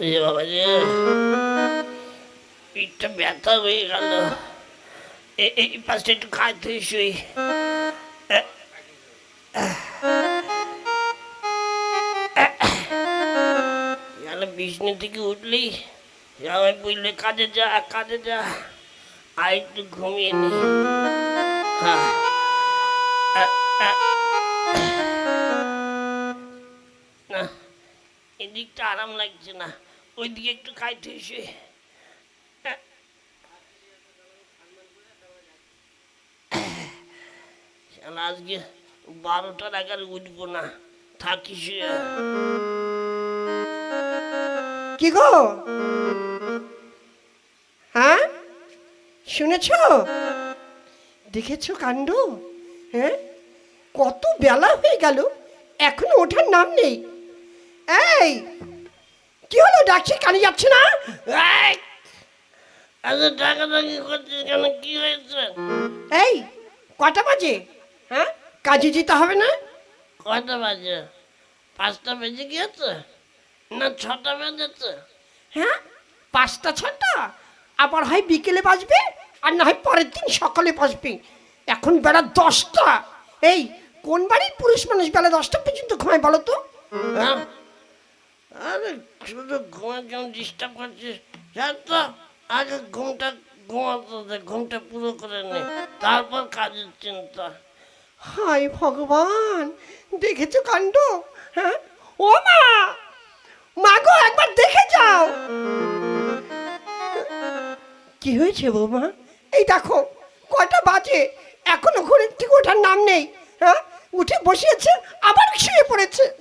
যে বাবা যে পিঠটা ব্যথা হয়ে গেল। এই পাশটা একটু খাইতে শুই। বিষ্ণু থেকে উঠলেই সবাই বললে, কাজে যা কাজে যা। আর একটু ঘুমিয়ে নি। হ্যাঁ। এদিকটা আরাম লাগছে না। ওইদিকে একটু খাইতে এসে আজকে বারোটার আগে উঠবো না থাকি শুয়ে কি গো? হ্যাঁ? শুনেছ? দেখেছ কাণ্ড? হ্যাঁ? কত বেলা হয়ে গেল, এখনও ওঠার নাম নেই। এই কি হলো? ডাকছি কানে যাচ্ছে না? এই! এত ডাকাডাকি করছিস কেন? কি হয়েছে? এই কটা বাজে? হ্যাঁ? কাজে যেতে হবে না? কয়টা বাজে? পাঁচটা বেজে গিয়েছে? না ছটা বেজেছে? হ্যাঁ? পাঁচটা ছটা? আবার হয় বিকেলে বাজবে আর না হয় পরের দিন সকালে বাজবে। এখন বেলা দশটা। এই কোন বাড়ির পুরুষ মানুষ বেলা দশটা পর্যন্ত ঘুমায় বলো তো? হ্যাঁ আরে, শুধু ঘুমার জন্য ডিস্টার্ব করছিস? জান তো, আগে ঘুমটা ঘুমাতে দে, ঘুমটা পুরো করে নে। তারপর কাজের চিন্তা। হাই ভগবান, দেখেছ কাণ্ড? হ্যাঁ? ও মা! মা গো, একবার দেখে যাও! কি হয়েছে বৌমা? এই দেখো, কয়টা বাজে? এখনও ঘরের থেকে ওঠার নাম নেই। হ্যাঁ? উঠে বসিয়েছে, আবার শুয়ে পড়েছে।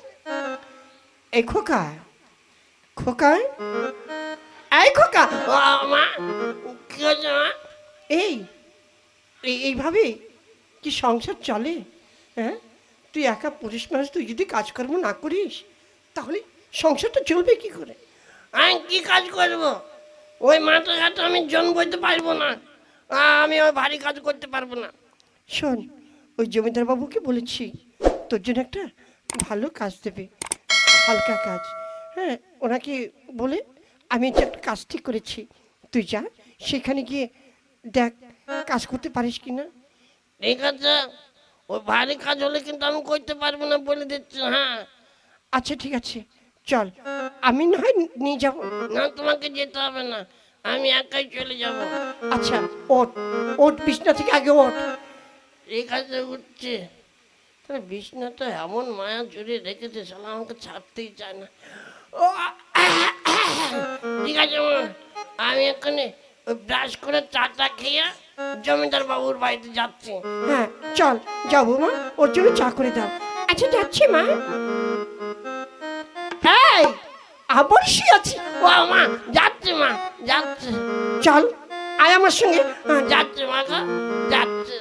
এই খোকা খোকা এই খোকা ও মা কি হয়েছে মা? এই এই- এইভাবে কি সংসার চলে? হ্যাঁ? তুই একা পুরুষ মানুষ তুই যদি কাজকর্ম না করিস তাহলে সংসারটা চলবে কি করে? আমি কি কাজ করব? ওই মাথা ঘাটে আমি জন বইতে পারব না। আমি ওই ভারী কাজ করতে পারব না। শোন ওই জমিদার বাবুকে বলেছি তোর জন্য একটা ভালো কাজ দেবে হালকা কাজ। হ্যাঁ ওনাকে বলে আমি একটা কাজ ঠিক করেছি তুই যা সেখানে গিয়ে দেখ কাজ করতে পারিস কি না ঠিক আছে ওই ভারী কাজ হলে কিন্তু আমি করতে পারব না বলে দিচ্ছি হ্যাঁ। আচ্ছা ঠিক আছে চল। আমি না হয় নিয়ে যাব। না তোমাকে যেতে হবে না আমি একাই চলে যাব। আচ্ছা ওট ওট বিছনা থেকে আগে ওঠ। ঠিক আছে উঠছে। তাহলে বিষ্ণুটা এমন মায়া জুড়ে রেখেছে শালা আমাকে ছাড়তেই চায় না। ঠিক আছে আমি এখানে ব্রাশ করে চাটা খেয়ে জমিদার বাবুর বাড়িতে যাচ্ছি। হ্যাঁ চল যাব মা ওর জন্য চা করে দাও। আচ্ছা যাচ্ছি মা। এই আবার শুয়ে আছি। ও মা যাচ্ছি মা যাচ্ছি। চল আয় আমার সঙ্গে। হ্যাঁ, যাচ্ছি মা যাচ্ছি।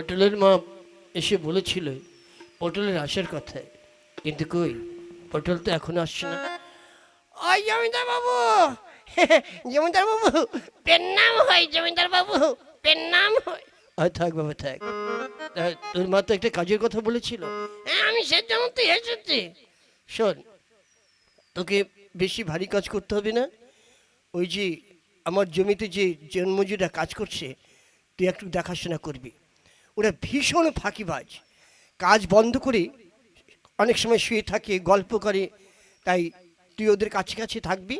পটলের মা এসে বলেছিল পটলের আসার কথা কিন্তু কই পটল তো এখন আসছে না। ওই জমিদার বাবু জমিদার বাবু পেন নাম হয় জমিদার বাবু পেন নাম হয়। থাক বাবা থাক। তোর মা তো একটা কাজের কথা বলেছিল। হ্যাঁ আমি সেজন্য তো এসেছি। শোন তোকে বেশি ভারী কাজ করতে হবে না। ওই যে আমার জমিতে যে জন্মজুরা কাজ করছে তুই একটু দেখাশোনা করবি। ওরা ভীষণ ফাঁকিবাজ। কাজ বন্ধ করে অনেক সময় শুয়ে থাকে গল্প করে তাই তুই ওদের কাছে কাছে থাকবি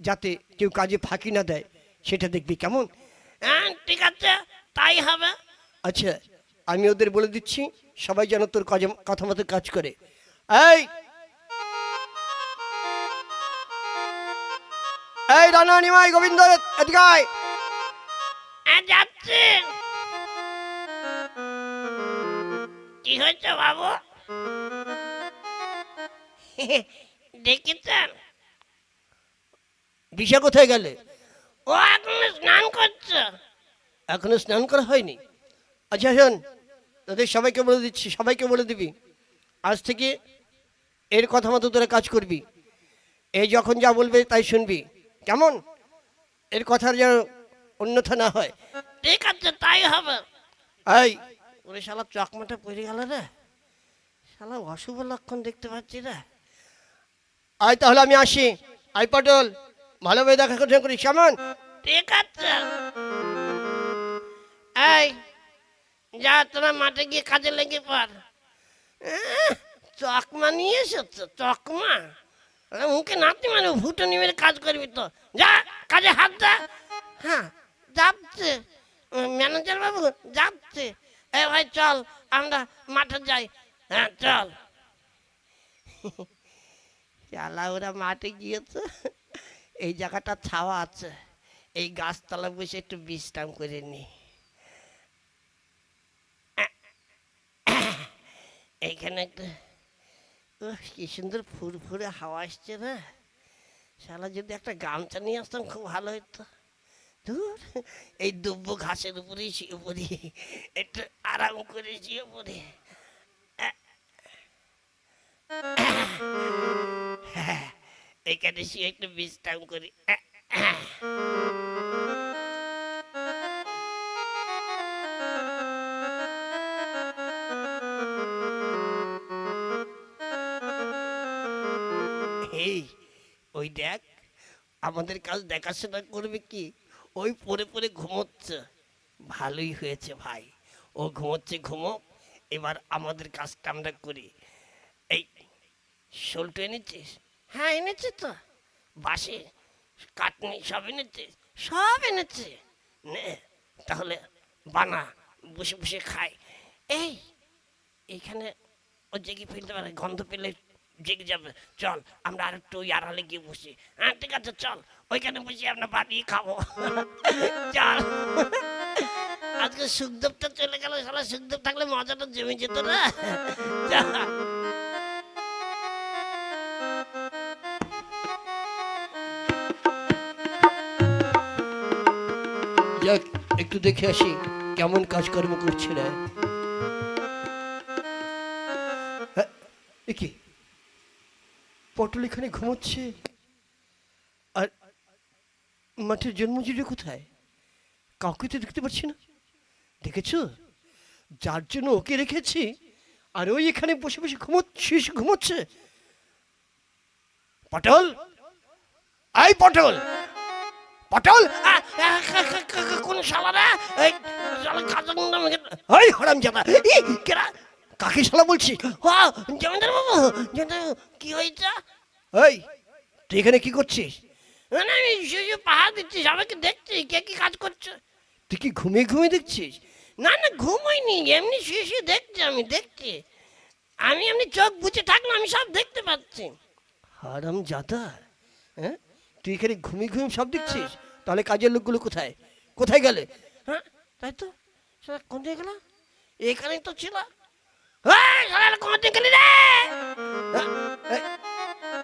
যাতে কেউ কাজে ফাঁকি না দেয় সেটা দেখবি। কেমন? হ্যাঁ ঠিক আছে তাই হবে। আচ্ছা আমি ওদের বলে দিচ্ছি সবাই যেন তোর কাজে কথা মতো কাজ করে। এই! এই রানা নিমাই গোবিন্দ এদিকে আয়। হ্যাঁ যাচ্ছি। কি হয়েছে বাবু? দেখেছেন? দিশা কোথায় গেলে? ও এখন স্নান করছে। এখনও স্নান করা হয়নি? আচ্ছা শোন তোদের সবাইকে বলে দিচ্ছি সবাইকে বলে দিবি। আজ থেকে এর কথা মতো তোরা কাজ করবি। এই যখন যা বলবে তাই শুনবি। কেমন? এর কথার যেন অন্যথা না হয়। ঠিক আছে তাই হবে। এই ওরে শালা চকমাটা পড়ে গেল রে। শালা অশুভ লক্ষণ দেখতে পাচ্ছি রে। আয় তাহলে আমি আসি। আই পটল ভালোভাবে দেখা করতে করিস কেমন? ঠিক আছে। এই যা তোরা মাঠে গিয়ে কাজে লেগে পার চকমা নিয়ে এসেছ চকমা? মুখে নাতি মানে ভুটো নিয়ে কাজ করবি তো। যা কাজে হাত দা। হ্যাঁ যাচ্ছে। ম্যানেজার বাবু যাচ্ছে। এ ভাই চল, আমরা মাঠে যাই। হ্যাঁ চল। চালা ওরা মাঠে গিয়েছে। এই জায়গাটা ছাওয়া আছে। এই গাছতলা বসে একটু বিশ্রাম করে নি। এইখানে একটা কি সুন্দর ফুরফুরে হাওয়া আসছে না শালা, যদি একটা গামছা নিয়ে আসতাম খুব ভালো হতো ধুর এই দুব্বো ঘাসের উপরেই শুয়ে পড়ি, একটু আরাম করে শুয়ে পড়ি। এখানে শুয়ে একটু বিশ্রাম করি। এই, ওই দেখ, আমাদের কাজ দেখাশোনা করবে কি? ওই পরে পরে ঘুমোচ্ছে। ভালোই হয়েছে ভাই। ও ঘুমোচ্ছে ঘুমোক। এবার আমাদের কাজটা আমরা করি। এই শোলটো এনেছিস? হ্যাঁ এনেছে তো। বাসে কাটনি সব এনেছে সব এনেছে। নে তাহলে বানা বসে বসে খাই। এই এইখানে ও জেগে ফেলতে পারে গন্ধ পেলে জেগে যাবে। চল আমরা আর একটু আড়ালে গিয়ে বসি। হ্যাঁ ঠিক আছে চল। ওইখানে বসে আমরা বানিয়ে খাব। চল। আজকে সুখদেবটা চলে গেল সালা সুখদেব থাকলে মজাটা জমে যেত না। যাক একটু দেখে আসি কেমন কাজকর্ম করছে না। হ্যাঁ, কি? পটল এখানে ঘুমোচ্ছে? মাঠের জন্মজুড়ে কোথায়? কাউকে তো দেখতে পাচ্ছি না। দেখেছ? যার জন্য ওকে রেখেছি, আর ওই এখানে বসে বসে ঘুমোচ্ছে ঘুমোচ্ছে। পটল? আই পটল! পটল? কোন এই শালা হারাম কেরা কাকে শালা বলছি? হ্যাঁ জমিদার বাবু কি হয়েছে? এই, তুই এখানে কি করছিস? আমি শুয়ে পাহাড় দিচ্ছি সবাইকে দেখছি কে কি কাজ করছে? তুই কি ঘুমিয়ে ঘুমিয়ে দেখছিস? না না ঘুমোইনি এমনি শুয়ে শুয়ে দেখছি আমি দেখছি। আমি এমনি চোখ বুঝে থাকলে আমি সব দেখতে পাচ্ছি। হারাম জাদা। হ্যাঁ? তুই এখানে ঘুমিয়ে ঘুমিয়ে সব দেখছিস? তাহলে কাজের লোকগুলো কোথায়? কোথায় গেলে? হ্যাঁ তাই তো? সেটা কোন দিকে গেল? এখানেই তো ছিল। শালা, কোন দিকে গেলি রে? হ্যাঁ,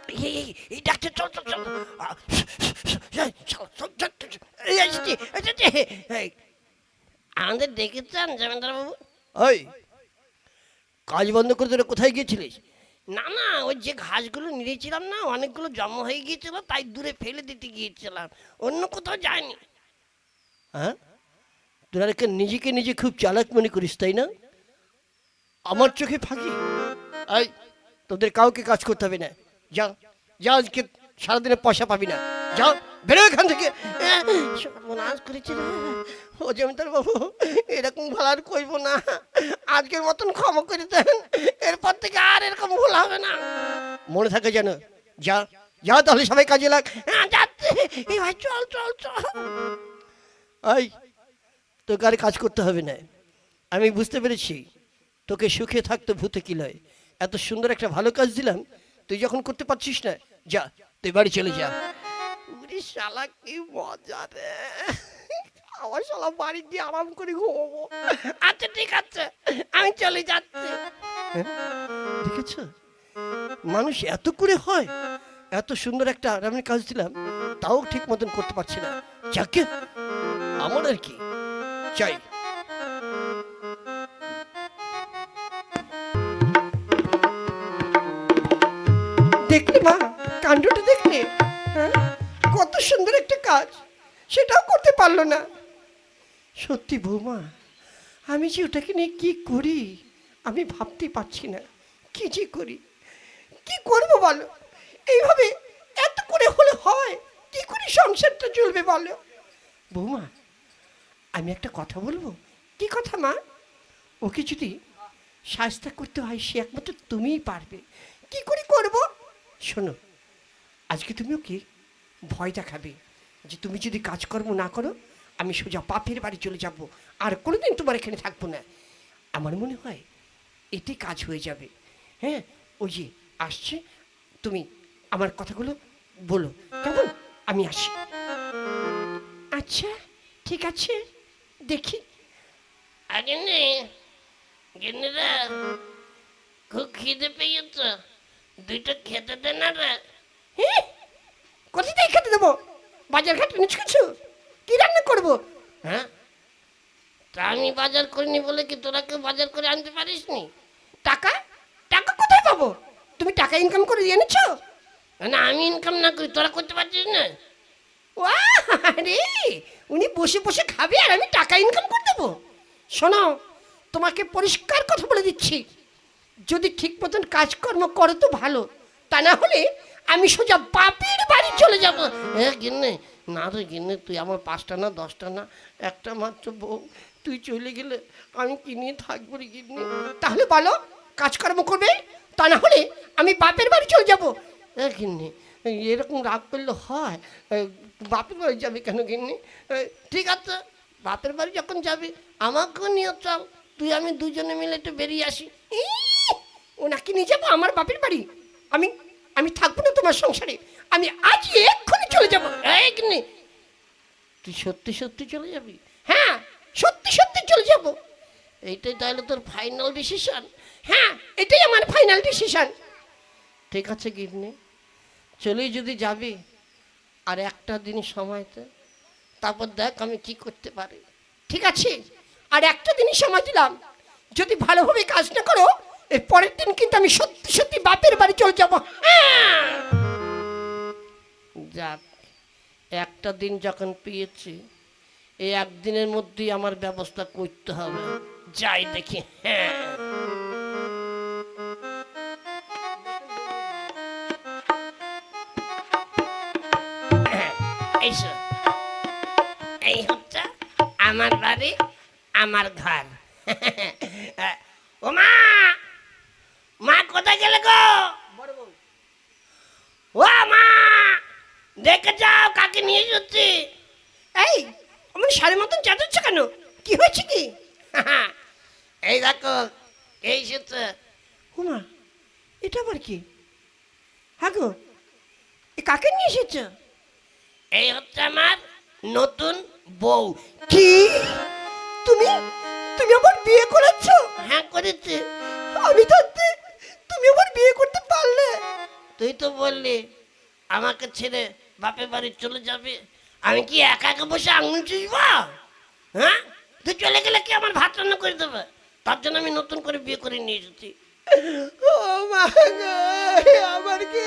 এই, এই ডাকছে চল আমাদের দেখেছেন বাবু ওই কাজ বন্ধ করে তোরা কোথায় গিয়েছিলিস? না না ওই যে ঘাসগুলো নিয়েছিলাম না অনেকগুলো জমা হয়ে গিয়েছিল তাই দূরে ফেলে দিতে গিয়েছিলাম। অন্য কোথাও যায়নি। হ্যাঁ? তোরা নিজেকে নিজে খুব চালাক মনে করিস তাই না? আমার চোখে ফাঁকি। এই তোদের কাউকে কাজ করতে হবে না। যা যা আজকে সারাদিনে পয়সা পাবি না। যা বেরো এখান থেকে। সর্বনাশ করেছে ও জমিদার বাবু, এরকম ভালো আর করব না। আজকের মতন ক্ষমা করে দেন। এরপর থেকে আর এরকম ভুল হবে না। মনে থাকে যেন যা যা তাহলে সবাই কাজে লাগ। এই ভাই, চল চল চল। এই, তোকে আর কাজ করতে হবে না। আমি বুঝতে পেরেছি, তোকে সুখে থাকতে ভূতে কি লয়। এত সুন্দর একটা ভালো কাজ দিলাম তুই যখন করতে পারছিস না যা তুই বাড়ি চলে যা। উরি শালা কি মজা রে। আমার শালা বাড়ি গিয়ে আরাম করে ঘুমাবো। আচ্ছা ঠিক আছে আমি চলে যাচ্ছি। দেখেছ মানুষ এত করে হয় এত সুন্দর একটা আরামের কাজ দিলাম তাও ঠিক মতন করতে পারছি না। যাকে আমার আর কি। চাই দেখলে মা, কাণ্ডটা দেখলে হ্যাঁ? কত সুন্দর একটা কাজ, সেটাও করতে পারল না। সত্যি বৌমা, আমি যে ওটাকে নিয়ে কি করি, আমি ভাবতে পারছি না। কি যে করি? কি করব বলো? এইভাবে এত করে হলে হয়, কি করে সংসারটা চলবে বলো? বৌমা, আমি একটা কথা বলব? কি কথা মা? ওকে যদি সাজটা করতে হয়, সে একমাত্র তুমিই পারবে। কি করে করব? শোনো, আজকে তুমি ওকে ভয় দেখাবে যে তুমি যদি কাজকর্ম না করো, আমি সোজা বাপের বাড়ি চলে যাব, আর কোনোদিন তোমার এখানে থাকব না। আমার মনে হয় এতে কাজ হয়ে যাবে। হ্যাঁ ওই যে আসছে, তুমি আমার কথাগুলো বলো। কেমন? আমি আসি। আচ্ছা ঠিক আছে, দেখি। খুব খিদে পেয়েছ। দুইটা খেতে দে না রে। হ্যাঁ কোথায় খেতে দেবো? বাজার ঘাট নিচ কিছু? কি রান্না করব? হ্যাঁ? তা আমি বাজার করিনি বলে কি তোরা কেউ বাজার করে আনতে পারিস নি টাকা? টাকা কোথায় পাবো? তুমি টাকা ইনকাম করে এনেছো? না আমি ইনকাম না করি তোরা করতে পারছিস না। রে উনি বসে বসে খাবে আর আমি টাকা ইনকাম করে দেবো। শোনো তোমাকে পরিষ্কার কথা বলে দিচ্ছি। যদি ঠিক মতন কাজকর্ম করো তো ভালো। তা না হলে আমি সোজা বাপের বাড়ি চলে যাব। হ্যাঁ গিন্নে? না রে গিন্নে, তুই আমার পাঁচটা না, দশটা না, একটা মাত্র বউ। তুই চলে গেলে আমি কি নিয়ে থাকব রে গিন্নি? তাহলে বলো, কাজকর্ম করবে? তা না হলে আমি বাপের বাড়ি চলে যাব। হ্যাঁ গিন্নি, এরকম রাগ করলে হয়? বাপের বাড়ি যাবে কেন গিন্নি? ঠিক আছে, বাপের বাড়ি যখন যাবি, আমাকেও নিয়ে চল। তুই আমি দুজনে মিলে একটু বেরিয়ে আসি। ওনাকে নিয়ে যাব আমার বাপের বাড়ি? আমি আমি থাকব না তোমার সংসারে। আমি আজ এক্ষুনি চলে যাব। গিন্নি, তুই সত্যি সত্যি চলে যাবি? হ্যাঁ সত্যি সত্যি চলে যাব। এইটাই তাহলে তোর ফাইনাল ডিসিশন হ্যাঁ এটাই আমার ফাইনাল ডিসিশন ঠিক আছে গিন্নি, চলেই যদি যাবি, আর একটা দিন সময়তে তারপর দেখ আমি কি করতে পারি। ঠিক আছে? আর একটা দিনই সময় দিলাম। যদি ভালোভাবে কাজ না করো, এর পরের দিন কিন্তু আমি সত্যি সত্যি বাপের বাড়ি চলে যাব। হ্যাঁ যাক, একটা দিন যখন পেয়েছি, এই একদিনের মধ্যেই আমার ব্যবস্থা করতে হবে। যাই দেখি হ্যাঁ। এইসো এই হচ্ছে আমার বাড়ি আমার ঘর। ও মা মা কোথায় গেলে গো? ও মা দেখে যাও কাকে নিয়ে যাচ্ছি এই আমার সাড়ে মতন চাটাচ্ছে কেন? কি হয়েছে কি? এই দেখো এই এসেছে? হুমা এটা আবার কি? হ্যাঁ গো এ কাকে নিয়ে এসেছ? এই হচ্ছে আমার নতুন বউ। কি? তুমি? তুমি আবার বিয়ে করেছ? হ্যাঁ করেছে। আমি থাকতে তুমি আবার বিয়ে করতে পারলে। তুই তো বললি আমাকে ছেড়ে বাপের বাড়ি চলে যাবে। আমি কি একা একা বসে আঙুল চুষব? হ্যাঁ? তুই চলে গেলে কি আমার ভাত রান্না করে দেবে? তার জন্য আমি নতুন করে বিয়ে করে নিয়ে এসেছি। ও মা আমার কি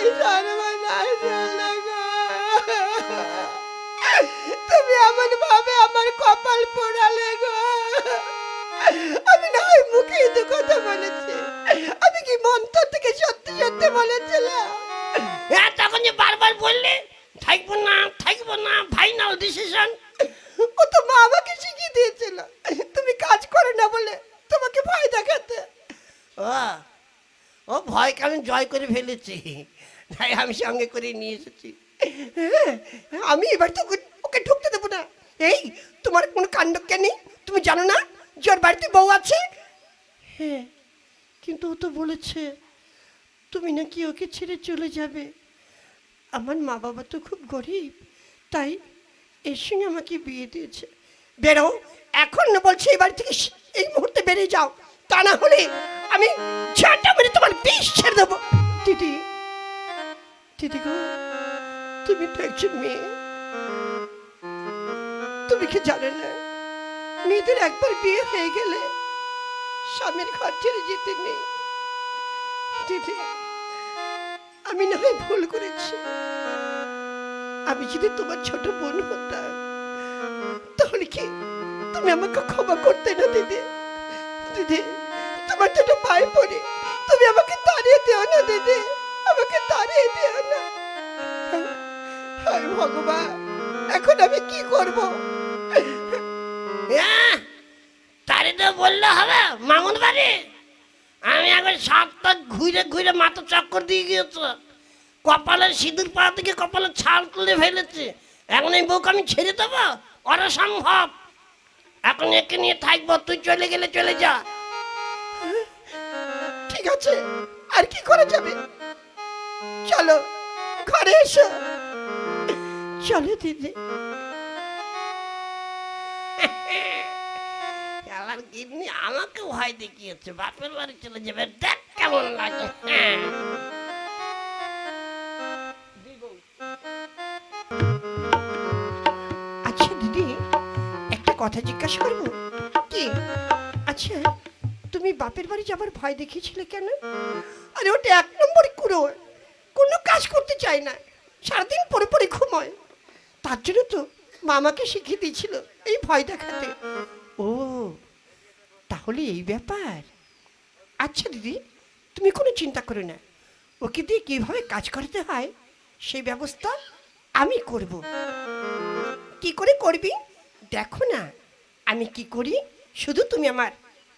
তুমি এমন ভাবে আমার কপাল পোড়ালে গো। আমি না হয় মুখে দু কথা বলেছি। আমি কি মন্ত্র থেকে সত্যি সত্যি বলেছিলাম? হ্যাঁ তখন যে বারবার বললে থাকব না থাকব না ফাইনাল ডিসিশন ও তো মা আমাকে শিখিয়ে দিয়েছিল। তুমি কাজ করো না বলে তোমাকে ভয় দেখাতে। ও ও ভয়কে আমি জয় করে ফেলেছি। তাই আমি সঙ্গে করে নিয়ে এসেছি। হ্যাঁ, আমি এবার তো ওকে- ওকে ঢুকতে দেবো না। এই তোমার কোনো কাণ্ড নেই? তুমি জানো না যে ওর বাড়িতে বউ আছে? হ্যাঁ কিন্তু ও তো বলেছে তুমি নাকি ওকে ছেড়ে চলে যাবে। আমার মা বাবা তো খুব গরিব তাই এর সঙ্গে আমাকে বিয়ে দিয়েছে। বেরো এখন না বলছি এই বাড়ি থেকে এই মুহূর্তে বেরিয়ে যাও। তা না হলে আমি ঝাঁটা মেরে তোমার বিষ ছেড়ে দেবো। দিদি দিদি গো তুমি তো একজন মেয়ে। তুমি কি জানো না মেয়েদের একবার বিয়ে হয়ে গেলে স্বামীর ঘর ছেড়ে যেতে নেই। দিদি, আমি না হয় ভুল করেছি। আমি যদি তোমার ছোট বোন হতাম, তাহলে কি তুমি আমাকে ক্ষমা করতে না দিদি? দিদি, তোমার দুটো পায়ে পড়ে, তুমি আমাকে তাড়িয়ে দিও না দিদি, আমাকে তাড়িয়ে দিও না। হায় ভগবান, এখন আমি কি করব? হ্যাঁ তারে বললে হবে মামুন আমি এখন সাতটা ঘুরে ঘুরে মাথা চক্কর দিয়ে গিয়েছে। কপালের সিঁদুর পা থেকে কপালের ছাল তুলে ফেলেছে। এখন এই বউকে আমি ছেড়ে দেবো? ওরা সম্ভব এখন একে নিয়ে থাকব, তুই চলে গেলে চলে যা। ঠিক আছে, আর কি করা যাবে? চলো, ঘরে এসো। চলো দিদি। গিন্নি আমাকে ভয় দেখিয়েছে, বাপের বাড়ি চলে যাবে। দেখ কেমন লাগে। হ্যাঁ। আচ্ছা দিদি, একটা কথা জিজ্ঞাসা করব? কি? আচ্ছা তুমি বাপের বাড়ি যাবার ভয় দেখিয়েছিলে কেন? আরে, ওটা এক নম্বরই কুড়ো কোনো কাজ করতে চায় না। সারাদিন পরে পরে ঘুমোয়। তার জন্য তো মামাকে শিখিয়ে দিয়েছিল এই ভয় দেখাতে। ও তাহলে এই ব্যাপার। আচ্ছা দিদি, তুমি কোনো চিন্তা করো না। ওকে দিয়ে কীভাবে কাজ করতে হয়, সেই ব্যবস্থা আমি করব। কি করে করবি? দেখো না। আমি কি করি? শুধু তুমি আমার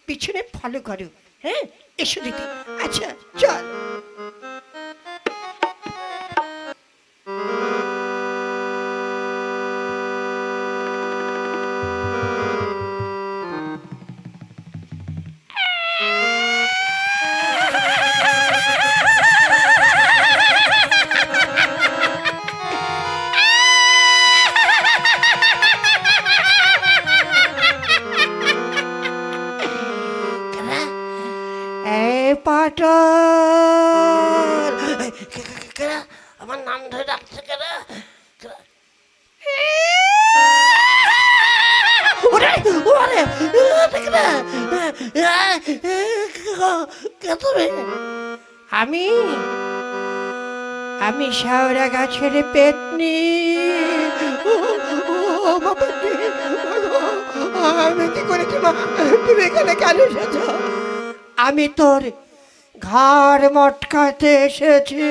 পিছনে ফলো করো। হ্যাঁ? এসো দিদি। আচ্ছা চল। আমার নাম ধরে ডাকছে কেরা কেরা? ওরে, ওরে, ওরে কেরা? এ, এ, কে- কে তুমি? আমি আমি শাওরা গাছের পেতনি আমি কি করেছি মা তুমি এখানে কেন এসেছ আমি তোর ঘর মটকাতে এসেছি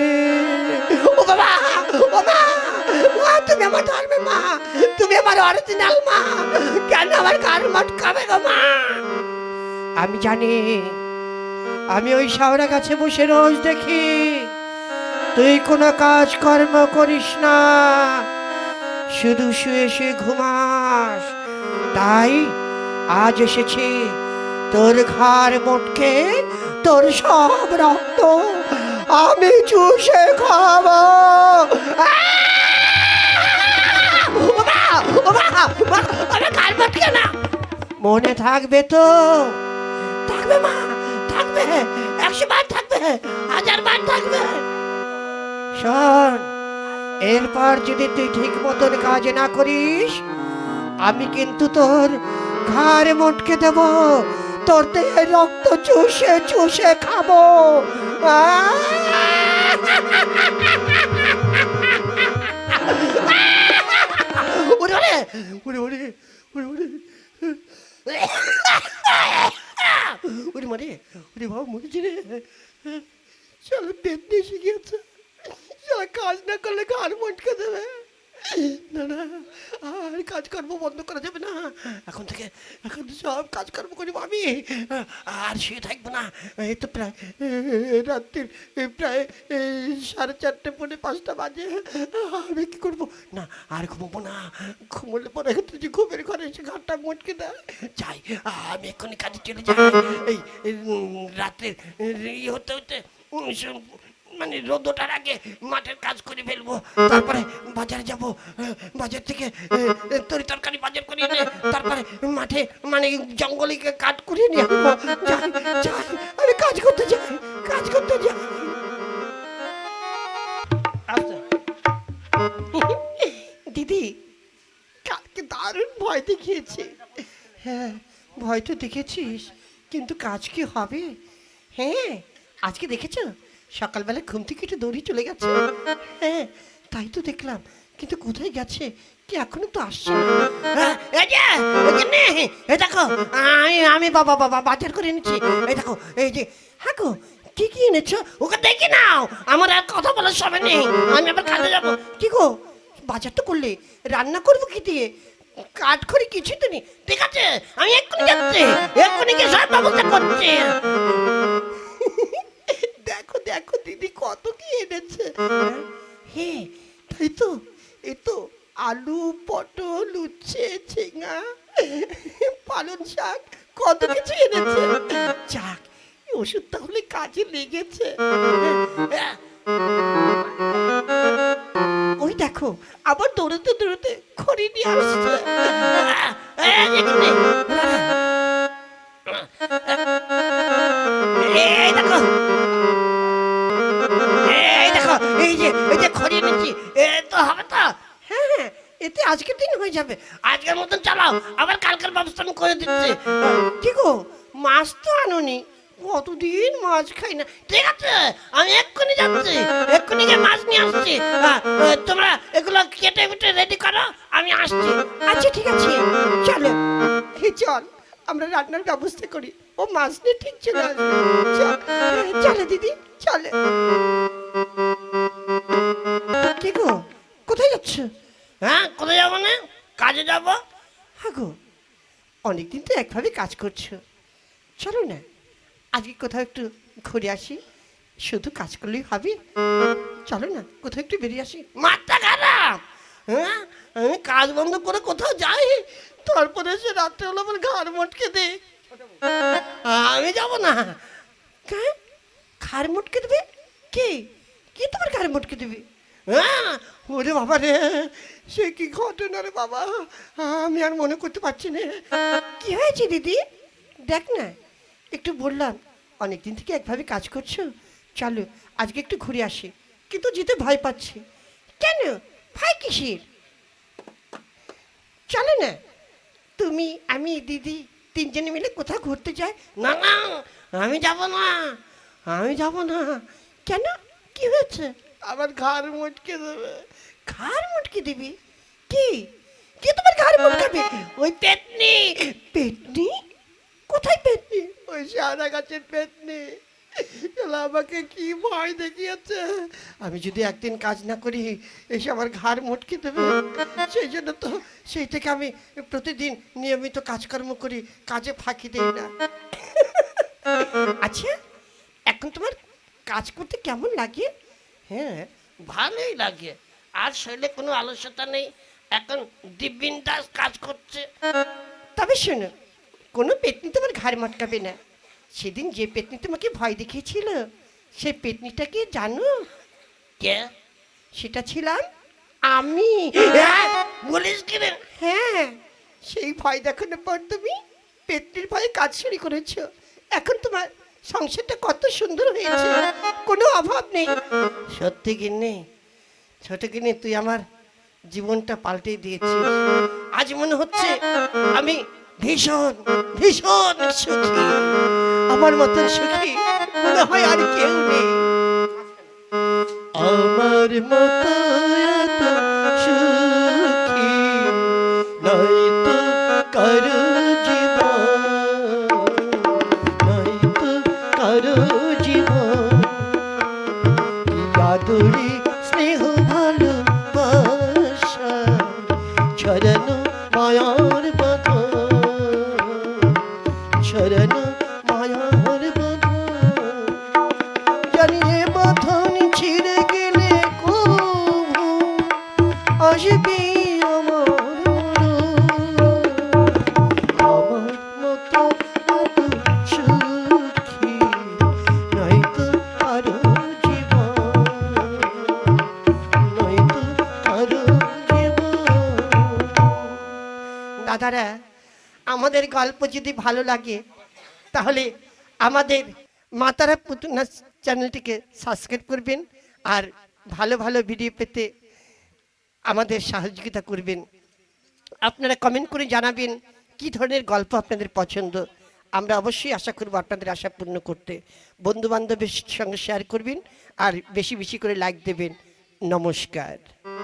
তুমি আমার ধর্মের মা। তুমি আমার অরিজিনাল মা। কেন আমার ঘর মটকাবে গো মা? আমি জানি, আমি ওই শাওরা গাছে বসে রোজ দেখি, তুই কোনো কাজ কর্ম করিস না। শুধু শুয়ে শুয়ে ঘুমাস। তাই আজ এসেছি, তোর ঘর মোটকে তোর সব রক্ত আমি চুষে খাব। মনে থাকবে তো। থাকবে মা, থাকবে। একশো বার থাকবে, হাজার বার থাকবে। শোন, এরপর যদি তুই ঠিক মতন কাজ না করিস, আমি কিন্তু তোর ঘাড়ে মটকে দেব, তোর দেহে রক্ত চুষে চুষে খাব। ওরে আর সে থাকব না। এই তো প্রায় রাত্রির প্রায় সাড়ে চারটে, পৌনে পাঁচটা বাজে। আমি কি করব? না, আর ঘুমবো না। ঘুমলে পরে যে ঘুমের ঘরে এসে ঘাটটা মটকে দেয়। যাই, আমি এক্ষুনি কাজে চলে যাই। এই রাত্রের ইয়ে হতে হতে মানে রোদটার আগে মাঠের কাজ করে ফেলব তারপরে বাজারে যাব বাজার থেকে তরি তরকারি বাজার করে এনে তারপরে মাঠে মানে জঙ্গলে গিয়ে কাজ করে নিয়ে আসব। আমি কাজ করতে যাই কাজ করতে যাই আচ্ছা। দিদি কালকে দারুণ ভয় দেখিয়েছে। হ্যাঁ ভয় তো দেখেছিস কিন্তু কাজ কি হবে? হ্যাঁ আজকে দেখেছ? সকালবেলা ঘুম থেকে একটু দৌড়ি চলে গেছে। হ্যাঁ তাই তো দেখলাম। কিন্তু কোথায় গেছে কি এখনও তো আসছে হ্যাঁ, এই দেখো আমি বাবা বাবা বাজার করে এনেছি। এই দেখো এই যে হ্যাঁ গো কি কি এনেছো? ওকে দেখি নাও। আমার আর কথা বলার সময় নেই। আমি আবার কাজে যাব। কি গো বাজার তো করলে রান্না করব কি দিয়ে? কাঠ খড়ি কিছু তো নেই। ঠিক আছে আমি এক্ষুনি যাচ্ছি। এক্ষুনি গিয়ে সব ব্যবস্থা করছি। এনেছে। হ্যাঁ তাই তো এই তো আলু, পটল, উচ্ছে, ঝিঙা পালন শাক, কত কিছু এনেছে। যাক ওষুধ তাহলে কাজে লেগেছে। ওই দেখো, আবার দৌড়াতে দৌড়াতে খড়ি নিয়ে আসছে। দেখো এই যে এই যে খড়ি এনেছি এ তো হবে তো। হ্যাঁ হ্যাঁ এতে আজকের দিন হয়ে যাবে। আজকের মতন চালাও আবার কালকের ব্যবস্থা আমি করে দিচ্ছি। কি গো মাছ তো আনোনি কতদিন মাছ খাই না। ঠিক আছে আমি এক্ষুনি যাচ্ছি এক্ষুনি গিয়ে মাছ নিয়ে আসছি। তোমরা এগুলো কেটে কেটে রেডি করো আমি আসছি। আচ্ছা ঠিক আছে চলো। চল আমরা রান্নার ব্যবস্থা করি। ও মাছ নিয়ে ঠিক চলে আসবে। চলো দিদি চলে। কি গো? কোথায় যাচ্ছ? হ্যাঁ কোথায় যাব না কাজে যাব? হ্যাঁ গো অনেকদিন তো একভাবে কাজ করছ। চলো না আজকে কোথাও একটু ঘুরে আসি। শুধু কাজ করলেই হবে। চলো না কোথাও একটু বেরিয়ে আসি। মাথা খারাপ! হ্যাঁ আমি কাজ বন্ধ করে কোথাও যাই। তারপরে সে রাত্রে হলো আমার ঘাড় মটকে দে। আমি যাব না। হ্যাঁ? ঘাড় মটকে দেবে? কে? কে তোমার ঘাড় মটকে দেবে? ওরে বাবা রে, সে কি ঘটনা রে বাবা? আমি আর মনে করতে পারছি না। কি হয়েছে দিদি? দেখ না, একটু বললাম, অনেকদিন থেকে একভাবে কাজ করছ। চলো, আজকে একটু ঘুরে আসি। কিন্তু যেতে ভয় পাচ্ছি। কেন? ভয় কিসের? চলো না, তুমি, আমি, দিদি তিনজনে মিলে কোথাও ঘুরতে যাই? না না, আমি যাব না, আমি যাব না। কেন? কি হয়েছে? আবার ঘাড় মটকে দেবে। ঘাড় মটকে দিবি? কি? কে তোমার ঘাড় মটকাবে ওই পেতনি। পেটনি কোথায় পেটনি ওই সাদা গাছের পেটনি আমাকে কি ভয় দেখিয়েছে? আমি যদি একদিন কাজ না করি এসে আমার ঘাড় মটকে দেবে। সেই জন্য তো সেই থেকে আমি প্রতিদিন নিয়মিত কাজকর্ম করি কাজে ফাঁকি দেই না। আচ্ছা এখন তোমার কাজ করতে কেমন লাগে? হ্যাঁ ভালোই লাগে। আর শরীরে কোনো আলস্যতা নেই। এখন দিব্যিন দাস কাজ করছে। তবে শোনো কোনো পেতনি তোমার ঘাড় মটকাবে না। সেদিন যে পেতনি তোমাকে ভয় দেখিয়েছিল সেই পেতনিটাকে জানো? কে? সেটা ছিলাম আমি। হ্যাঁ, বলিস কি রে? হ্যাঁ সেই ভয় দেখানোর পর তুমি পেতনির ভয়ে কাজ শুরু করেছ। এখন তোমার সংসারটা কত সুন্দর হয়েছে কোনো অভাব নেই। সত্যি কিনে ছোট কিনে তুই আমার জীবনটা পাল্টে দিয়েছিস। আজ মনে হচ্ছে আমি ভীষণ ভীষণ সুখী। আমার মতন সুখী মনে হয় আর কেউ নেই। আমার মতো গল্প যদি ভালো লাগে, তাহলে আমাদের মাতারা পুতুনা চ্যানেলটিকে সাবস্ক্রাইব করবেন আর ভালো ভালো ভিডিও পেতে আমাদের সহযোগিতা করবেন। আপনারা কমেন্ট করে জানাবেন কি ধরনের গল্প আপনাদের পছন্দ। আমরা অবশ্যই আশা করব আপনাদের আশা পূর্ণ করতে। বন্ধু বান্ধবের সঙ্গে শেয়ার করবেন আর বেশি বেশি করে লাইক দেবেন। নমস্কার।